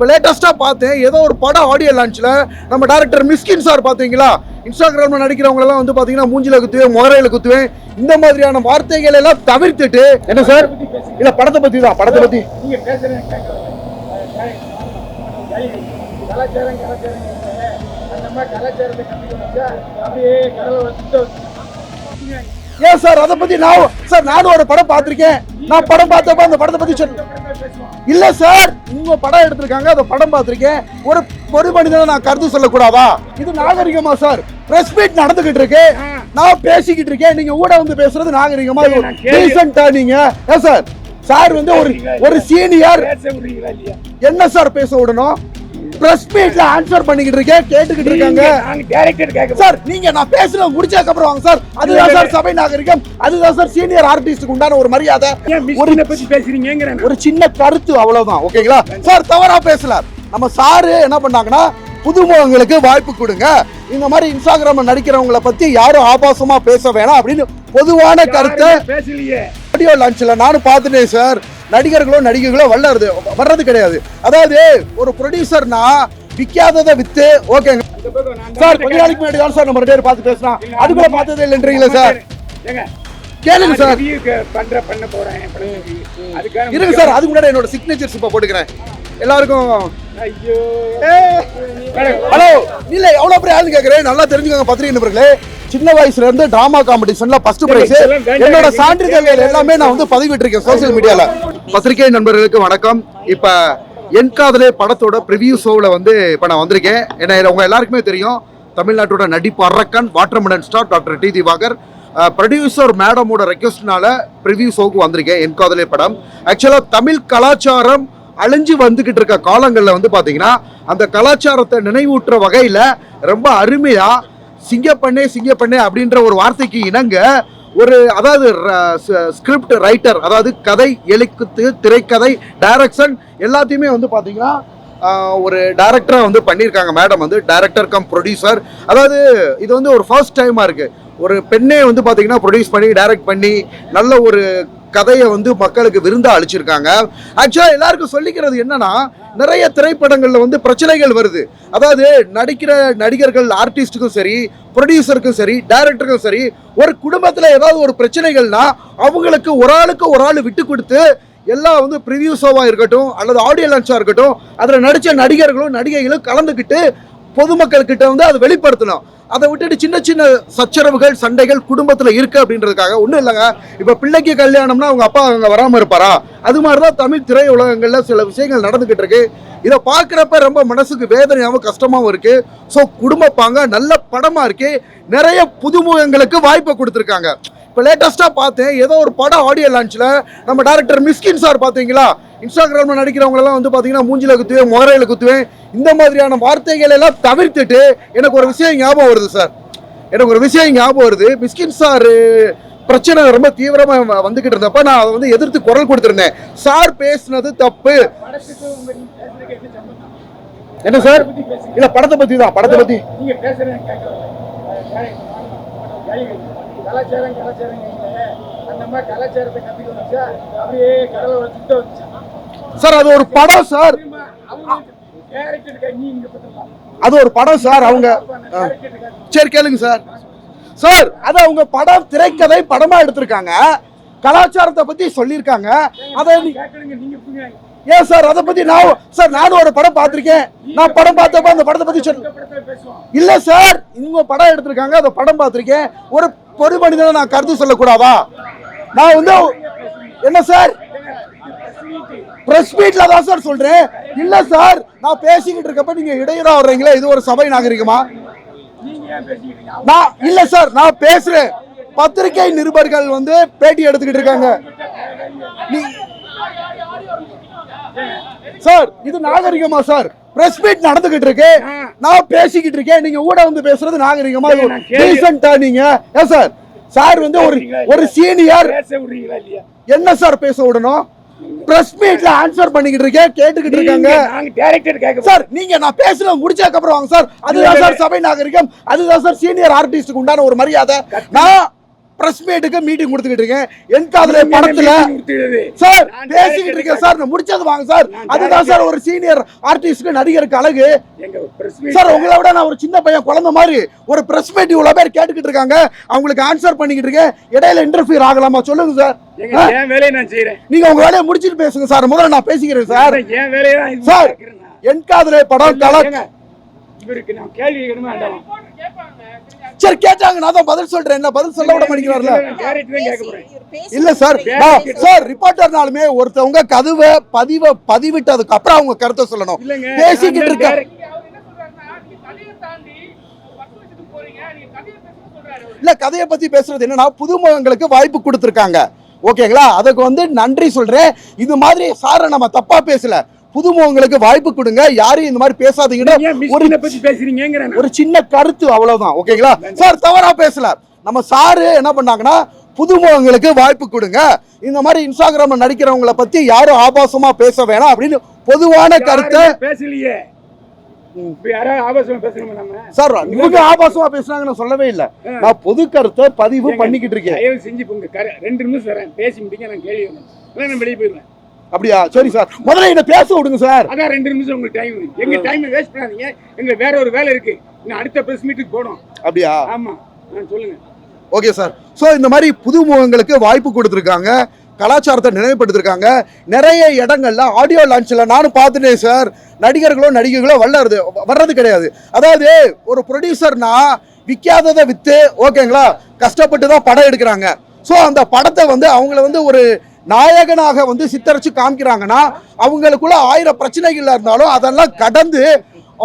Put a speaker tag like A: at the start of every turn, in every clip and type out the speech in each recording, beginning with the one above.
A: இப்போ லேட்டஸ்ட்டாக பார்த்தேன் ஏதோ ஒரு படம் ஆடியோ லான்ச்சில் நம்ம டேரக்டர் மிஸ்கின் சார் பார்த்தீங்களா? இன்ஸ்டாகிராமில் நடிக்கிறவங்களெல்லாம் வந்து பார்த்தீங்கன்னா மூஞ்சில குத்துவேன் முகரையில் குத்துவேன். இந்த மாதிரியான வார்த்தைகள் எல்லாம் தவிர்த்துட்டு என்ன சார்? இல்லை படத்தை பற்றி தான் படத்தை பற்றி
B: கலாச்சாரத்தை அப்படியே கடலை
A: ஏன் சார்? அதை பற்றி நான் சார் நானும் ஒரு படம் பார்த்துருக்கேன். நான் படம் பார்த்தப்ப அந்த படத்தை சொன்னேன்
B: பேசுவோம்
A: இல்ல சார் இவங்க படம் எடுத்திருக்காங்க அந்த படம் பார்த்திருக்கேன். ஒரு பொது மனிதனை நான் கருத்து சொல்லக்கூடாதா? இது நாகரிகமா சார்? பிரஸ் மீட் நடந்துகிட்டு இருக்கு. நான் பேசிக்கிட்டு இருக்கேன். நீங்க ஊட வந்து பேசுறது நாகரிகமா ரீசெண்டா நீங்க. ஏன் சார்? சார் வந்து ஒரு ஒரு சீனியர் என்ன சார் பேச விடணும்? பிரஸ் மீட்ல ஆன்சர் பண்ணிக்கிட்டு இருக்கேன். கேட்டுக்கிட்டு இருக்காங்க.
B: டைரக்டர் கேட்க
A: சார் நீங்க நான் பேசுன முடிச்சதுக்கு அப்புறம் வாங்க சார் அதுதான் சார் சபை நாகரிகம். அதுதான் சார் சீனியர் ஆர்டிஸ்டுக்கு உண்டான ஒரு மரியாதை.
B: மிஸ்டினை பத்தி பேசுறீங்கிறேன்
A: ஒரு சின்ன கருத்து அவ்வளவுதான் ஓகேங்களா சார் தவறா பேசல. நம்ம சாரு என்ன பண்ணாங்கன்னா புதுமுகங்களுக்கு வாய்ப்பு கொடுங்க. இந்த மாதிரி இன்ஸ்டாகிராம்ல நடிக்கிறவங்கள பத்தி யாரும் ஆபாசமா பேச வேணாம் அப்படின்னு பொதுவான கருத்தை
B: பேசலையே.
A: ஆடியோ லான்ச்ல நானும் பார்த்துட்டேன் சார் நடிகர்களோ நடிகைகளோ வளருது வர்றது கிடையாது. அதாவது ஒரு ப்ரொடியூசர்னா விற்காததை வித்து ஓகேங்க சார் கொஞ்ச நாளைக்கு முன்னாடி தான் சார் நம்ம ரெண்டு பேரும் பார்த்து பேசினா அது கூட பார்த்ததே இல்லைன்றீங்களா சார் கேளுங்க சார்.
B: பண்ற பண்ண போறேன்
A: இருங்க சார் அதுக்கு முன்னாடி என்னோட சிக்னேச்சர்ஸ் இப்போ போட்டுக்கிறேன். எல்லாருக்கும்.
B: ஐயோ.
A: ஹலோ இல்ல எவ்வளவு பெரிய ஆளு கேக்குறேன். நல்லா தெரிஞ்சுக்கோங்க பத்திரிகை நண்பர்களே. சின்ன வயசுல இருந்து டிராமா காம்படிஷன்ல ஃபர்ஸ்ட் பிரைஸ் என்னோட சான்றிதழ்கள் எல்லாமே நான் வந்து பதிவிட்டிருக்கேன் சோசியல் மீடியால பத்திரிகை நண்பர்களுக்கு வணக்கம். இப்ப என் காதலே படத்தோட ப்ரிவியூ ஷோவில் வந்து இப்போ நான் வந்திருக்கேன். ஏன்னா உங்க எல்லாருக்குமே தெரியும் தமிழ்நாட்டோட நடிப்பு அரக்கன் watermelon star doctor D Diwakar producer மேடமோட ரெக்வஸ்ட்னால ப்ரிவியூ ஷோக்கு வந்திருக்கேன் என் காதலே படம். ஆக்சுவலாக தமிழ் கலாச்சாரம் அழிஞ்சு வந்துக்கிட்டு இருக்க காலங்களில் வந்து பார்த்தீங்கன்னா அந்த கலாச்சாரத்தை நினைவூட்டுற வகையில் ரொம்ப அருமையாக சிங்கப்பண்ணே சிங்கப்பண்ணே அப்படின்ற ஒரு வார்த்தைக்கு இணங்க ஒரு அதாவது ஸ்கிரிப்ட் ரைட்டர் அதாவது கதை எழுத்து திரைக்கதை டைரக்ஷன் எல்லாத்தையுமே வந்து பார்த்தீங்கன்னா ஒரு டைரக்டராக வந்து பண்ணியிருக்காங்க மேடம் வந்து. டைரக்டர் கம் ப்ரொடியூசர் அதாவது இது வந்து ஒரு ஃபர்ஸ்ட் டைமாக இருக்குது ஒரு பெண்ணே வந்து பார்த்தீங்கன்னா ப்ரொடியூஸ் பண்ணி டைரக்ட் பண்ணி நல்ல ஒரு கதையை வந்து மக்களுக்கு விருந்தா அழிச்சிருக்காங்க ஆக்சுவலாக எல்லாருக்கும் சொல்லிக்கிறது என்னன்னா நிறைய திரைப்படங்களில் வந்து பிரச்சனைகள் வருது. அதாவது நடிக்கிற நடிகர்கள் ஆர்டிஸ்ட்டுக்கும் சரி ப்ரொடியூசருக்கும் சரி டைரக்டருக்கும் சரி ஒரு குடும்பத்தில் ஏதாவது ஒரு பிரச்சனைகள்னா அவங்களுக்கு ஒரு ஆளுக்கு ஒரு ஆள் விட்டு கொடுத்து எல்லாம் வந்து ப்ரிவியூ ஷோவாக இருக்கட்டும் அல்லது ஆடியோ லான்ச்சாக இருக்கட்டும் அதில் நடித்த நடிகர்களும் நடிகைகளும் கலந்துக்கிட்டு பொதுமக்கள் கிட்ட வந்து அதை வெளிப்படுத்தணும். அதை விட்டுட்டு சின்ன சின்ன சச்சரவுகள் சண்டைகள் குடும்பத்தில் இருக்கு அப்படின்றதுக்காக. ஒன்றும் இல்லைங்க. இப்போ பிள்ளைக்கு கல்யாணம்னா அவங்க அப்பா அங்கே வராமல் இருப்பாரா? அது மாதிரி தான் தமிழ் திரையுலகங்களில் சில விஷயங்கள் நடந்துக்கிட்டு இருக்கு. இதை பார்க்குறப்ப ரொம்ப மனசுக்கு வேதனையாகவும் கஷ்டமாகவும் இருக்கு. ஸோ குடும்ப பாங்க நல்ல படமாக இருக்கு. நிறைய புதுமுகங்களுக்கு வாய்ப்பை கொடுத்துருக்காங்க. இப்போ லேட்டஸ்ட்டாக பார்த்தேன். ஏதோ ஒரு படம் ஆடியோ லான்ச்சில் நம்ம டேரக்டர் மிஸ்கின் சார் பார்த்தீங்களா? இன்ஸ்டாகிராமில் நடிக்கிறவங்களெல்லாம் வந்து பார்த்தீங்கன்னா மூஞ்சில குத்துவேன் முகரையில் குத்துவேன். இந்த மாதிரியான வார்த்தைகள் எல்லாம் தவிர்த்துட்டு எனக்கு ஒரு விஷயம் ஞாபகம் வருது சார் எனக்கு ஒரு விஷயம் ஞாபகம் வருது. மிஸ்கின் சார் பிரச்சனை ரொம்ப தீவிரமாக வந்துக்கிட்டு இருந்தப்ப நான் அதை வந்து எதிர்த்து குரல் கொடுத்துருந்தேன். சார் பேசுனது தப்பு.
B: என்ன
A: சார் இல்ல படத்தை பற்றி தான் படத்தை பற்றி
B: நீங்க மாதிரி கலாச்சாரத்தை கற்றுக்கணும் அப்படியே கடலை வச்சுட்டு வந்துச்சு.
A: சார் அது ஒரு படம் சார். அது ஒரு படம் சார் அவங்க. சரி கேளுங்க சார். சார் அது அவங்க படம் திரைக்கதை படமா எடுத்திருக்காங்க. கலாச்சாரத்தை பத்தி சொல்லியிருக்காங்க. அதை ஏன் சார் அதை பத்தி நான் சார் நானும் ஒரு படம் பார்த்திருக்கேன். நான் படம் பார்த்தப்ப அந்த படத்தை பத்தி
B: பேசுவோம்.
A: இல்ல சார் இவங்க படம் எடுத்திருக்காங்க அந்த படம் பார்த்திருக்கேன். ஒரு பொது மனிதனை நான் கருத்து சொல்லக்கூடாதா? நான் வந்து என்ன சார்? பிரஸ் மீட்ல தான் சார் சொல்றேன். இல்ல சார் நான் பேசிக்கிட்டு இருக்கப்ப நீங்க இடையூறா வர்றீங்களே இது ஒரு சபை நாகரிகமா? நான் இல்ல சார் நான் பேசுறேன். பத்திரிகை நிருபர்கள் வந்து பேட்டி எடுத்துக்கிட்டு இருக்காங்க. சார் இது நாகரிகமா சார்? பிரஸ் மீட் நடந்துகிட்டு இருக்கு. நான் பேசிக்கிட்டு இருக்கேன். நீங்க ஊட வந்து பேசுறது நாகரிகமா? டீசென்ட்டா நீங்க? ஏன் சார்? சார் வந்து ஒரு ஒரு சீனியர் என்ன சார் பேச விடணும்? பிரஸ் மீட்ல ஆன்சர் பண்ணிக்கிட்டு இருக்கேன் கேட்டுக்கிட்டு இருக்காங்க.
B: டைரக்டர்
A: சார் நீங்க நான் பேசுன முடிச்சதுக்கு அப்புறம் வாங்க சார். அதுதான் சார் சபை நாகரிகம். அதுதான் சார் சீனியர் ஆர்டிஸ்டுக்கு உண்டான ஒரு மரியாதை. நான் பிரஸ் மீட்டுக்கு மீட்டிங் கொடுத்துக்கிட்டு இருக்கேன். என் காதல படத்துல சார் பேசிக்கிட்டு இருக்கேன் சார் நான் முடிச்சது வாங்க சார் அதுதான் சார் ஒரு சீனியர் ஆர்டிஸ்ட் நடிகருக்கு அழகு. சார் உங்களை விட நான் ஒரு சின்ன பையன் குழந்தை மாதிரி. ஒரு பிரஸ் மீட் இவ்வளவு பேர் கேட்டுக்கிட்டு இருக்காங்க. அவங்களுக்கு ஆன்சர் பண்ணிக்கிட்டு இருக்கேன். இடையில இன்டர்ஃபியர் ஆகலாமா? சொல்லுங்க சார் நீங்க உங்க வேலையை முடிச்சிட்டு பேசுங்க சார் முதல்ல நான் பேசிக்கிறேன் சார் சார். என் காதலே படம் கல
B: ஏங்க, இவருக்கு நான் கேள்வி கேட்கணுமா வேண்டாமா?
A: சரி கேட்டாங்க நான் தான் பதில் சொல்றேன். என்ன பதில் சொல்ல விட மாட்டேங்கிறார்ல? இல்ல சார் சார் ரிப்போர்ட்டர்னாலுமே ஒருத்தவங்க கதவை பதிவை பதிவிட்டதுக்கு அப்புறம் அவங்க கருத்தை சொல்லணும். பேசிக்கிட்டு இருக்க. இல்ல கதையை பத்தி பேசுறது என்னன்னா புதுமுகங்களுக்கு வாய்ப்பு கொடுத்துருக்காங்க. ஓகேங்களா? அதுக்கு வந்து நன்றி சொல்றேன். இது மாதிரி சாரை நம்ம தப்பா பேசல. புதுமுகங்களுக்கு வாய்ப்பு கொடுங்க. யாரையும் இந்த மாதிரி பேசாதீங்கன்னு ஒரு
B: பத்தி பேசுறீங்கிறேன்
A: ஒரு சின்ன கருத்து அவ்வளவுதான். ஓகேங்களா? சார் தவறா பேசல. நம்ம சாரு என்ன பண்ணாங்கன்னா புதுமுகங்களுக்கு வாய்ப்பு கொடுங்க. இந்த மாதிரி இன்ஸ்டாகிராம்ல நடிக்கிறவங்கள பத்தி யாரும் ஆபாசமா பேச வேணாம் அப்படின்னு பொதுவான கருத்தை
B: யாருமே பேசலையே. ஆபாசமா பேசணுமா நம்ம?
A: சார் இவங்க ஆபாசமா பேசுனாங்க நான் சொல்லவே இல்ல. நான் பொது கருத்தை பதிவு பண்ணிக்கிட்டு இருக்கேன்.
B: செஞ்சு ரெண்டு நிமிஷம் பேசி நான் கேள்வி வெளியே போயிருவேன்
A: அப்படியா? சரி சார். முதல்ல என்ன பேச விடுங்க சார்.
B: அதான் ரெண்டு நிமிஷம் உங்களுக்கு டைம் எங்க டைம் வேஸ்ட் பண்ணாதீங்க. எங்க வேற ஒரு வேலை இருக்கு. இன்னும் அடுத்த பிரஸ் மீட்டுக்கு போகணும்.
A: அப்படியா?
B: ஆமா. சொல்லுங்க.
A: Okay sir. ஸோ இந்த மாதிரி புதுமுகங்களுக்கு வாய்ப்பு கொடுத்துருக்காங்க. கலாச்சாரத்தை நினைவுபடுத்திருக்காங்க. நிறைய இடங்கள்ல ஆடியோ லான்ச்சில் நானும் பார்த்துட்டேன் சார். நடிகர்களோ நடிகைகளோ வளருது வர்றது கிடையாது. அதாவது ஒரு ப்ரொடியூசர்னா விற்காததை விற்று ஓகேங்களா? கஷ்டப்பட்டு தான் படம் எடுக்கிறாங்க. ஸோ அந்த படத்தை வந்து அவங்கள வந்து ஒரு நாயகனாக வந்து சித்தரிச்சு காமிக்கிறாங்கன்னா அவங்களுக்குள்ள ஆயிரம் பிரச்சனைகள் இருந்தாலும் அதெல்லாம் கடந்து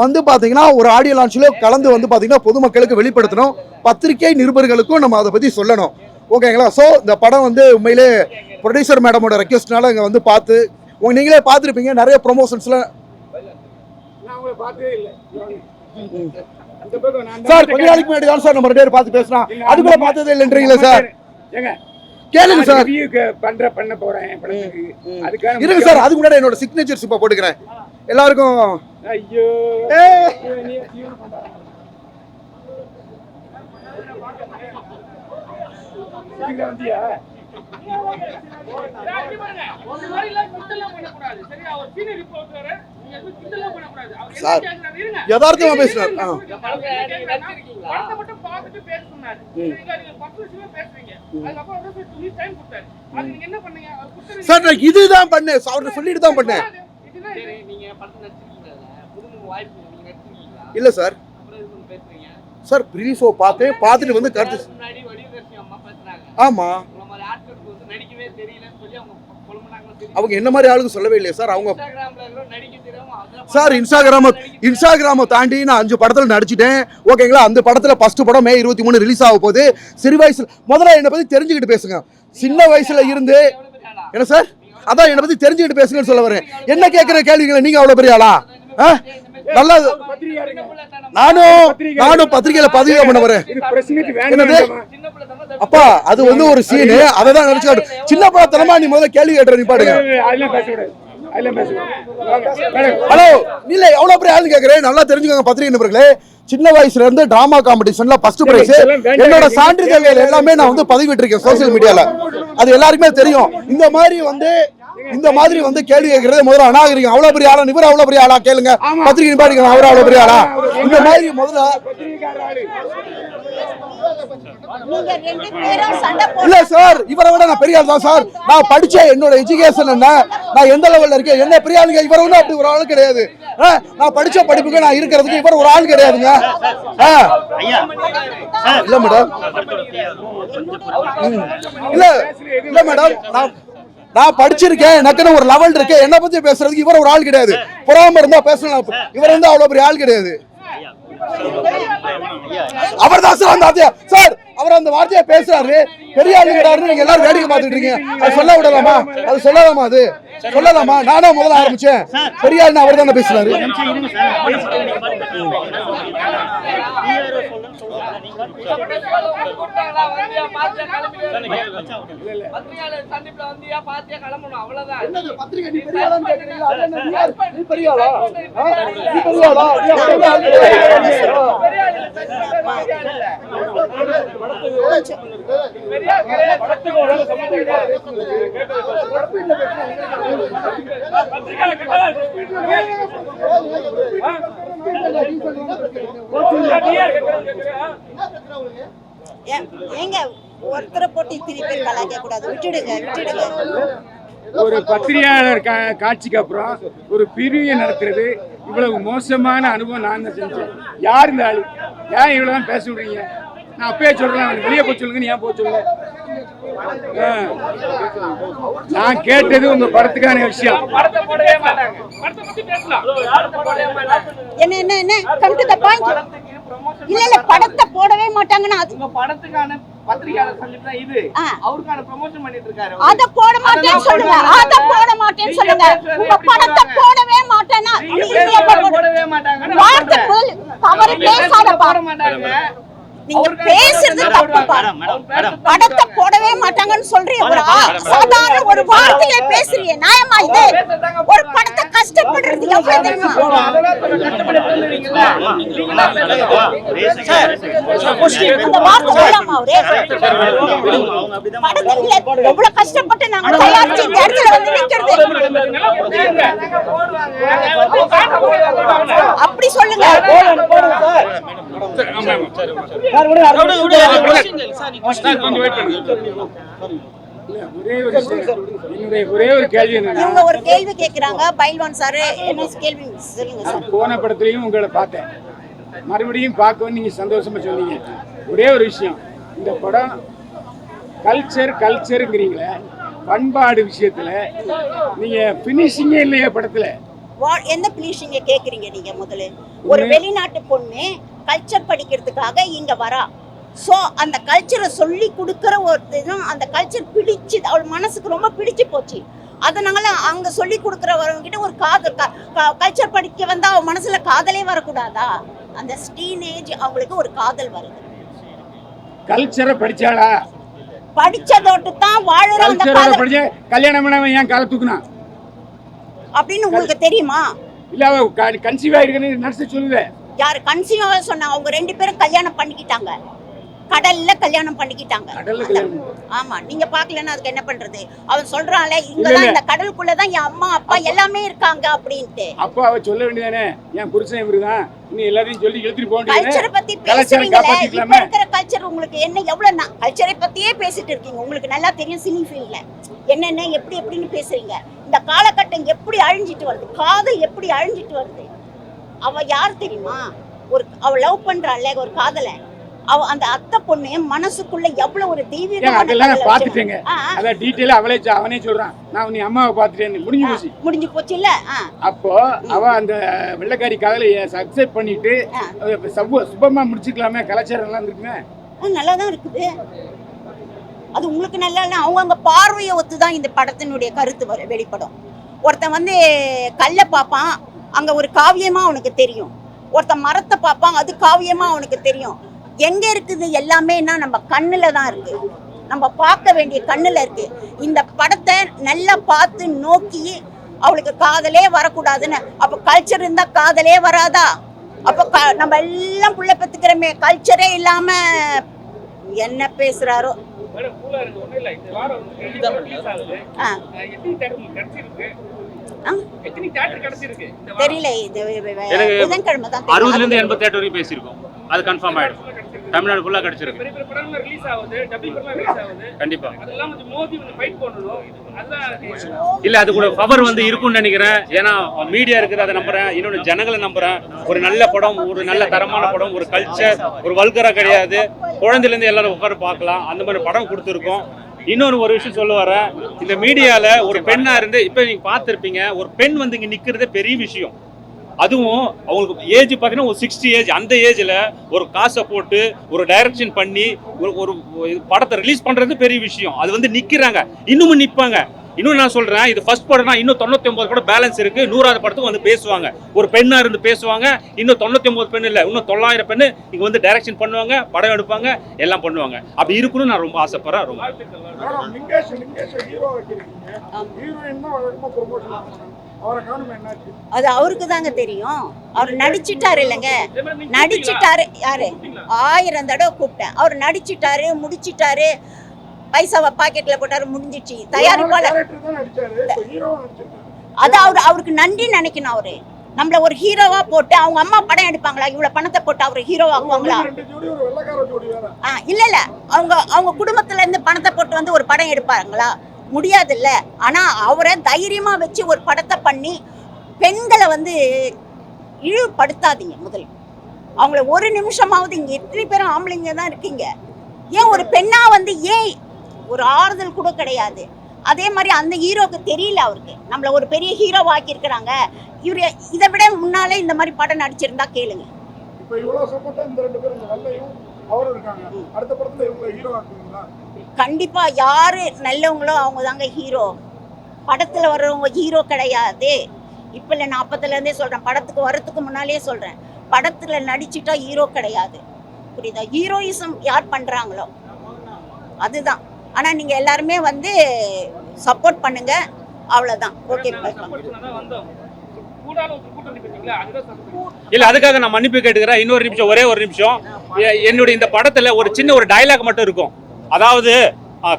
A: வந்து பாத்தீங்கன்னா ஒரு ஆடியோ லான்ச்சில் கலந்து வந்து பாத்தீங்கன்னா பொதுமக்களுக்கு வெளிப்படுத்தணும். பத்திரிகை நிருபர்களுக்கும் நம்ம அதை பத்தி சொல்லணும். ஓகேங்களா ஸோ இந்த படம் வந்து உண்மையிலே ப்ரொடியூசர் மேடமோட ரெக்வஸ்ட்னால இங்கே வந்து பார்த்து உங்க நீங்களே பார்த்துருப்பீங்க. நிறைய ப்ரொமோஷன்ஸ்ல
B: நான் உங்களை பார்த்ததே இல்லை. அந்த பக்கம் நான்
A: சார் கொஞ்ச நாளைக்கு முன்னாடி தான் சார் நம்ம ரெண்டு பேரும் பார்த்து பேசுறோம் அதுக்குள்ள பார்த்ததே இல்லைன்றீங்களா சார்
B: ஏங்க
A: கேளுங்க சார்.
B: க்கு பண்ற பண்ண போறேன் படத்துக்கு. அதுக்காக
A: இருங்க சார் அதுக்கு முன்னாடி என்னோட சிக்னேச்சர்ஸ் இப்போ போட்டுக்கிறேன். எல்லாருக்கும்.
B: ஐயோ. நீ-
C: சார்.
A: யதார்த்தமா பேசுறாரு.
C: சரி,
A: நான் இதுதான் பண்ணேன். அவர்கிட்ட சொல்லிட்டு தான் பண்ணேன். இல்ல சார். சார் ப்ரீ ஷோ பார்த்தேன். பார்த்துட்டு வந்து கருத்து ஆமா
D: உங்களை மாதிரி ஆட்களுக்கு வந்து நடிக்கவே தெரியலன்னு சொல்லி அவங்க
A: என்ன மாதிரி ஆளுங்க சொல்லவே இல்லையா சார்? அவங்க சார் இன்ஸ்டாகிராம இன்ஸ்டாகிராம தாண்டி நான் அஞ்சு படத்துல நடிச்சிட்டேன். ஓகேங்களா? அந்த படத்துல ஃபர்ஸ்ட் படம் மே இருபத்தி மூணு ரிலீஸ் ஆக போகுது. சிறு வயசுல முதல்ல என்னை பத்தி தெரிஞ்சுக்கிட்டு பேசுங்க. சின்ன வயசுல இருந்து? என்ன சார்? அதான் என்னை பத்தி தெரிஞ்சுக்கிட்டு பேசுங்கன்னு சொல்ல வரேன். என்ன கேட்கிற கேள்விகளை நீங்க அவ்வளவு பெரிய ஆளா? ஆ? நல்லா. நானும் நானும் பத்திரிகையில பதிவு பண்ண வரேன் என்னது? அப்பா அது வந்து ஒரு சீனு அதை தான் நினைச்சு. சின்ன படத்தனமா நீ முதல்ல கேள்வி கேட்டுற நீ பாடுங்க. ஹலோ இல்ல எவ்வளவு பெரிய ஆளுன்னு கேக்குறேன் நல்லா தெரிஞ்சுக்கோங்க பத்திரிகை நண்பர்களே. சின்ன வயசுல இருந்து டிராமா காம்படிஷன்ல ஃபர்ஸ்ட் பிரைஸ் என்னோட சான்றிதழ்கள் எல்லாமே நான் வந்து பதிவிட்டிருக்கேன் சோசியல் மீடியால அது எல்லாருக்குமே தெரியும். இந்த மாதிரி வந்து இந்த மாதிரி வந்து கேள்வி கேட்கறதே முதல்ல அநாகரிகம். அவ்வளவு பெரிய ஆளா? இவர் அவ்வளவு பெரிய ஆளா? கேளுங்க. பத்திரிகை நிப்பாட்டிக்கோங்க அவர் அவ்வளவு பெரிய ஆளா? இந்த மாதிரி முதல்ல இல்ல சார். இவரை விட நான் பெரிய ஆள் தான் சார். நான் படிச்ச என்னோட எஜுகேஷன் என்ன? நான் எந்த லெவல்ல இருக்கேன்? என்ன பெரிய ஆளுங்க இவரை ஒன்றும் அப்படி ஒரு ஆள் கிடையாது. ஆ, நான் படிச்ச படிப்புக்கு நான் இருக்கிறதுக்கு இவர் ஒரு ஆள் கிடையாதுங்க. ஆ, இல்ல மேடம் ம். இல்ல இல்ல மேடம் நான் நான் படிச்சிருக்கேன் எனக்குன்னு ஒரு லெவல் இருக்கு. என்ன பத்தி பேசுறதுக்கு இவர் ஒரு ஆள் கிடையாது. பொறாம இருந்தா பேசலாம் இவர் வந்து அவ்வளவு பெரிய ஆள் கிடையாது. அவர் தான் சார் அந்த வார்த்தையா சார் அவர் அந்த வார்த்தையை பேசுறாரு. பெரிய ஆளுங்கிறாருன்னு நீங்க எல்லாரும் வேடிக்கை பார்த்துட்டு இருக்கீங்க. அது சொல்ல விடலாமா? அது சொல்லலாமா அது? சொல்லலாமா? நானா முதல்ல ஆரம்பிச்சேன். பெரிய ஆளுன்னு அவர் தானே பேசுறாரு
D: கூப்பிட்டாங்களா? வந்தியா, பாத்தியா, கிளம்பிட்டு பத்திரிகையாளர் சந்திப்புல வந்தியா, பாத்தியா, கிளம்பணும், அவ்வளவுதான்.
A: பத்திரிகை நீ பெரிய நீ ஆளா? நீ பெரிய ஆளா? நீ பெரிய ஆள்? கிடையாது.
D: பெரிய ஆளு,
E: ஏங்க ஒருத்தரை போட்டு இத்தனை பேர் கலாய்க்க கூடாது. விட்டுடுங்க விட்டுடுங்க.
B: ஒரு பத்திரிகையாளர் கா- காட்சிக்கு அப்புறம் ஒரு பிரிவை நடத்துறது இவ்வளவு மோசமான அனுபவம் நான் தான் செஞ்சேன். யார் இந்த ஆளு? ஏன் இவ்வளவு தான் பேச விடுறீங்க? நான் அப்பயே சொல்றேன் அவனுக்கு வெளியே போக சொல்லுங்க நீ ஏன் போக சொல்லுங்க. நான் கேட்டது உங்க படத்துக்கான விஷயம்.
E: என்ன என்ன என்ன? கம் டு த பாயிண்ட் இல்ல இல்ல படத்தை போடவே மாட்டாங்கன்னா அது
D: உங்க படத்துக்கான பத்திரிகையாளர் சந்திப்பு தான் இது. அவருக்கான ப்ரமோஷன் பண்ணிட்டு இருக்காரு
E: அத போட மாட்டேன்னு சொல்லுங்க. அத போட மாட்டேன்னு சொல்லுங்க. உங்க படத்தை போடவே மாட்டேன்னா
D: போடவே மாட்டாங்க
E: வார்த்தை முதல் தவறு பேசாதப்பா.
D: போட மாட்டாங்க.
E: நீங்க பேசுறது தப்புப்பா படத்தை போடவே மாட்டாங்கன்னு சொல்றீங்க ஒரு சாதாரண ஒரு வார்த்தையை பேசுறீங்க. நியாயமா இது? ஒரு படத்தை கஷ்டப்படுறது எவ்வளவு தெரியுமா? அந்த வார்த்தை வேண்டாமா அவரே படத்தை இல்ல எவ்வளவு கஷ்டப்பட்டு நாங்க தயாரிச்சு இந்த இடத்துல வந்து நிக்கிறது. அப்படி சொல்லுங்க.
B: ஒரே ஒரு விஷயம். என்னுடைய ஒரே ஒரு கேள்வி என்னன்னா
E: இவங்க ஒரு கேள்வி கேக்குறாங்க. பைல்வான் சார் என்ன கேள்வி சொல்லுங்க சார்.
B: போன படத்துலயும் உங்களை பார்த்தேன். மறுபடியும் பார்க்கவும் நீங்க சந்தோஷமா சொன்னீங்க. ஒரே ஒரு விஷயம். இந்த படம் கல்ச்சர் கல்ச்சருங்கிறீங்களே பண்பாடு விஷயத்துல நீங்க பினிஷிங்கே இல்லையா படத்துல?
E: வா- என்ன பிளீஷிங்க கேக்குறீங்க நீங்க முதல்ல? ஒரு வெளிநாட்டு பொண்ணு கல்ச்சர் படிக்கிறதுக்காக இங்க வரா. சோ அந்த கல்ச்சரை சொல்லி கொடுக்கிற ஒருத்தரும் அந்த கல்ச்சர் பிடிச்சு அவள் மனசுக்கு ரொம்ப பிடிச்சு போச்சு. அதனால அங்க சொல்லி கொடுக்கறவங்க கிட்ட ஒரு காதல் கல்ச்சர் படிக்க வந்தா அவ மனசுல காதலே வரக்கூடாதா? அந்த ஸ்டீனேஜ் அவங்களுக்கு ஒரு காதல் வருது.
B: கல்ச்சரை படிச்சாளா?
E: படிச்சதோட்டு தான் வாழுற அந்த
B: படிச்ச கல்யாணம் பண்ணவன் ஏன் காலை தூக்குனா?
E: அப்படின்னு உங்களுக்கு தெரியுமா?
B: இல்ல கன்சீவ் ஆயிருக்குன்னு நர்ஸ் சொல்லுது.
E: யாரு கன்சியூவா சொன்னா அவங்க ரெண்டு பேரும் கல்யாணம் பண்ணிக்கிட்டாங்க. கடல்ல கல்யாணம் பண்ணிக்கிட்டாங்க. ஆமா நீங்க பாக்கலன்னா அதுக்கு என்ன பண்றது? அவன் சொல்றான்ல இங்கதான். இந்த கடலுக்குள்ளதான் என் அம்மா அப்பா எல்லாமே இருக்காங்க அப்படின்ட்டு.
B: அப்போ அவ சொல்ல வேண்டியதானே? என் புருஷன் இவருதான். இன்னும் எல்லாத்தையும் சொல்லி இழுத்துட்டு போக
E: கல்ச்சரை பத்தி பேசுறீங்களே இப்ப இருக்கிற கல்ச்சர் உங்களுக்கு என்ன எவ்வளவு கல்ச்சரை பத்தியே பேசிட்டு இருக்கீங்க. உங்களுக்கு நல்லா தெரியும் சினி ஃபீல்ட்ல என்னென்ன எப்படி எப்படின்னு பேசுறீங்க. இந்த காலகட்டம் எப்படி அழிஞ்சிட்டு வருது? காதல் எப்படி அழிஞ்சிட்டு வருது? அவ யார் தெரியுமா? ஒரு அவ லவ் பண்றாள்ல ஒரு காதல. அவ அந்த அத்தை பொண்ணு மனசுக்குள்ள எவ்வளவு ஒரு தெய்வீகமான
B: அதெல்லாம் நான் பாத்துட்டேங்க அவளே அவனே சொல்றான். நான் நீ அம்மாவை பாத்துட்டேன்னு முடிஞ்சு போச்சு.
E: முடிஞ்சு போச்சு இல்ல
B: அப்போ அவ அந்த வெள்ளைக்காரி காதலை சக்செப்ட் பண்ணிட்டு சுபமா முடிச்சுக்கலாமே கலாச்சாரம் எல்லாம் இருக்குமே?
E: நல்லா தான் இருக்குது. அது உங்களுக்கு நல்லா இல்லை அவங்கவுங்க பார்வையை ஒத்து தான் இந்த படத்தினுடைய கருத்து வெளிப்படும். ஒருத்தன் வந்து கல்லை பார்ப்பான் அங்க ஒரு காவியமா அவனுக்கு தெரியும். ஒருத்தன் மரத்தை பார்ப்பான் அது காவியமா அவனுக்கு தெரியும். எங்க இருக்குது எல்லாமேனா நம்ம கண்ணுல தான் இருக்கு. நம்ம பார்க்க வேண்டிய கண்ணுல இருக்கு. இந்த படத்தை நல்லா பார்த்து நோக்கி அவளுக்கு காதலே வரக்கூடாதுன்னு. அப்ப கல்ச்சர் இருந்தா காதலே வராதா? அப்ப நம்ம எல்லாம் புள்ள பெத்துக்கிறோமே கல்ச்சரே இல்லாம என்ன
C: ஆகுது.
E: ஆ, தெரியல இது புதன்கிழமை தான்
F: அறுபதுல இருந்து. எண்பத்தி எட்டு வரைக்கும் பேசியிருக்கோம். அது கன்ஃபார்ம் ஆயிடும். தமிழ்நாடு ஃபுல்லா கிடைச்சிருக்கு
C: பெரிய பெரிய படங்கள் ரிலீஸ் ஆகுது டப்பிங் படம் ரிலீஸ் ஆகுது.
F: கண்டிப்பா.
C: அதெல்லாம் கொஞ்சம் மோதி கொஞ்சம் ஃபைட் பண்ணணும். அதுதான்
F: இல்ல அது கூட பவர் வந்து இருக்கும்னு நினைக்கிறேன். ஏன்னா மீடியா இருக்குது அதை நம்புறேன். இன்னொன்று ஜனங்களை நம்புறேன். ஒரு நல்ல படம் ஒரு நல்ல தரமான படம் ஒரு கல்ச்சர் ஒரு வல்கரா கிடையாது. குழந்தையில இருந்து எல்லாரும் உட்கார பார்க்கலாம். அந்த மாதிரி படம் கொடுத்துருக்கோம். இன்னொரு ஒரு விஷயம் சொல்ல வரேன். இந்த மீடியால ஒரு பெண்ணா இருந்து இப்ப நீங்க பார்த்திருப்பீங்க ஒரு பெண் வந்து இங்க நிக்கிறதே பெரிய விஷயம். அதுவும் அவங்களுக்கு ஏஜ் பார்த்தீங்கன்னா ஒரு சிக்ஸ்டி ஏஜ் அந்த ஏஜ்ல ஒரு காசை போட்டு ஒரு டைரக்ஷன் பண்ணி ஒரு ஒரு படத்தை ரிலீஸ் பண்றது பெரிய விஷயம். அது வந்து நிக்கிறாங்க. இன்னமும் நிப்பாங்க. இன்னும் நான் சொல்றேன் இது ஃபஸ்ட் படம்னா இன்னும் தொண்ணூற்றி ஒம்பது படம் பேலன்ஸ் இருக்கு. நூறாவது படத்துக்கு வந்து பேசுவாங்க. ஒரு பெண்ணாக இருந்து பேசுவாங்க. இன்னும் தொண்ணூத்தி ஒன்பது பெண் இல்லை இன்னும் தொள்ளாயிரம் பெண் இங்கே வந்து டைரக்ஷன் பண்ணுவாங்க படம் எடுப்பாங்க எல்லாம் பண்ணுவாங்க. அப்படி இருக்கணும்னு நான் ரொம்ப ஆசைப்படுறேன் ரொம்ப.
E: அது அவருக்கு தாங்க தெரியும். அவர் நடிச்சிட்டாரு இல்லைங்க. நடிச்சிட்டாரு யாரு? ஆயிரம் தடவை கூப்பிட்டேன். அவர் நடிச்சிட்டாரு முடிச்சிட்டாரு. பைசாவை பாக்கெட்ல போட்டாரு முடிஞ்சிச்சு தயாரிப்பாளர் அது அவர் அவருக்கு நன்றி நினைக்கணும் அவரு. நம்மள ஒரு ஹீரோவா போட்டு அவங்க அம்மா படம் எடுப்பாங்களா? இவ்வளவு பணத்தை போட்டு அவர் ஹீரோ ஆக்குவாங்களா? ஆ, இல்ல இல்ல. அவங்க அவங்க குடும்பத்துல இருந்து பணத்தை போட்டு வந்து ஒரு படம் எடுப்பாங்களா? முடியாது இல்ல ஆனா அவரை தைரியமா வச்சு ஒரு படத்தை பண்ணி பெண்களை வந்து இழிவுபடுத்தாதீங்க முதல் அவங்கள ஒரு நிமிஷமாவது இங்க எத்தனை பேரும் ஆம்பளைங்க தான் இருக்கீங்க. ஏன் ஒரு பெண்ணா வந்து ஏன் ஒரு ஆறுதல் கூட கிடையாது. அதே மாதிரி அந்த ஹீரோக்கு தெரியல அவருக்கு. நம்மள ஒரு பெரிய ஹீரோ ஆக்கியிருக்கிறாங்க. இவரு இதை விட முன்னாலே இந்த மாதிரி படம் நடிச்சிருந்தா கேளுங்க. கண்டிப்பா யாரு நல்லவங்களோ அவங்க தாங்க ஹீரோ படத்துல வர்றவங்க ஹீரோ கிடையாது. இப்ப இல்ல நான் அப்பத்துல இருந்தே சொல்றேன். படத்துக்கு வர்றதுக்கு முன்னாலே சொல்றேன். படத்துல நடிச்சிட்டா ஹீரோ கிடையாது. புரியுதா? ஹீரோயிசம் யார் பண்றாங்களோ? அதுதான். ஆனா நீங்க எல்லாருமே வந்து சப்போர்ட் பண்ணுங்க. அவ்வளவுதான். ஓகே.
F: இல்ல அதுக்காக நான் மன்னிப்பு கேட்டுக்கிறேன். இன்னொரு நிமிஷம் ஒரே ஒரு நிமிஷம். என்னுடைய இந்த படத்துல ஒரு சின்ன ஒரு டயலாக் மட்டும் இருக்கும். அதாவது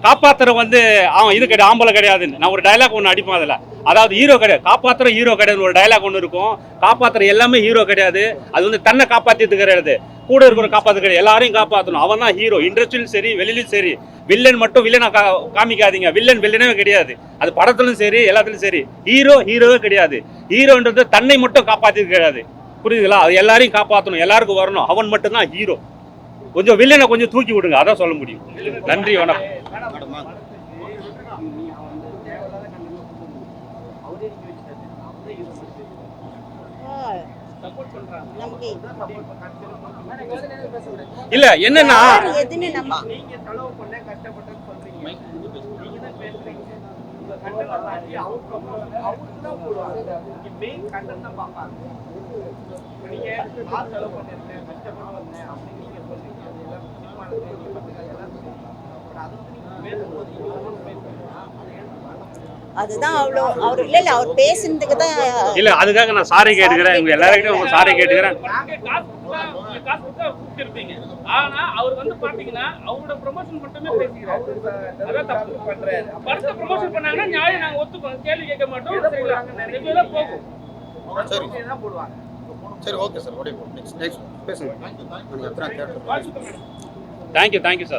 F: காப்பாத்துற வந்து அவன் இது கிடையாது ஆம்பளை கிடையாதுன்னு. நான் ஒரு டயலாக் ஒன்று அடிப்பேன் அதில். அதாவது ஹீரோ கிடையாது. காப்பாத்துற ஹீரோ கிடையாது ஒரு டயலாக் ஒன்று இருக்கும். காப்பாத்துற எல்லாமே ஹீரோ கிடையாது. அது வந்து தன்னை காப்பாற்றிட்டு கிடையாது கூட இருக்கிற காப்பாற்ற கிடையாது. எல்லாரையும் காப்பாற்றணும் அவன் தான் ஹீரோ இண்டஸ்ட்ரியிலும் சரி வெளியிலும் சரி. வில்லன் மட்டும் வில்லனை கா காமிக்காதீங்க. வில்லன் வில்லனே கிடையாது. அது படத்துலையும் சரி எல்லாத்துலையும் சரி. ஹீரோ ஹீரோவே கிடையாது. ஹீரோன்றது தன்னை மட்டும் காப்பாற்றிட்டு கிடையாது புரியுதுங்களா? அது எல்லாரையும் காப்பாற்றணும் எல்லாருக்கும் வரணும். அவன் மட்டும்தான் ஹீரோ கொஞ்சம் வில்லனை கொஞ்சம் தூக்கி விடுங்க அதான் சொல்ல முடியும். நன்றி வணக்கம்.
E: நமக்கு
F: இல்ல என்னன்னா
E: நம்ம
D: நீங்க
E: அதுதான் அவ்வளோ அவர் இல்ல இல்ல அவர் பேசுனதுக்கு தான்
F: இல்ல அதுக்காக நான் சாரி கேட்டுக்கிறேன். எல்லாருக்கிட்டையும் உங்க சாரி
C: கூப்பிட்டிருப்பீங்க. ஆனா அவர் வந்து பாத்தீங்கன்னா அவரோட ப்ரொமோஷன் மட்டுமே பேசிக்கிறாரு. அதான் தப்பு.
D: பண்றாரு.
C: படத்தை ப்ரொமோஷன் பண்ணாங்கன்னா நியாயம் நாங்க ஒத்துப்போம். கேள்வி கேட்க மாட்டோம். சரிங்களா? ரெகுலரா போகும்.
A: சரி. ஓகே சார் நெக்ஸ்ட் நெக்ஸ்ட் பேசுங்க.
F: Thank you thank you sir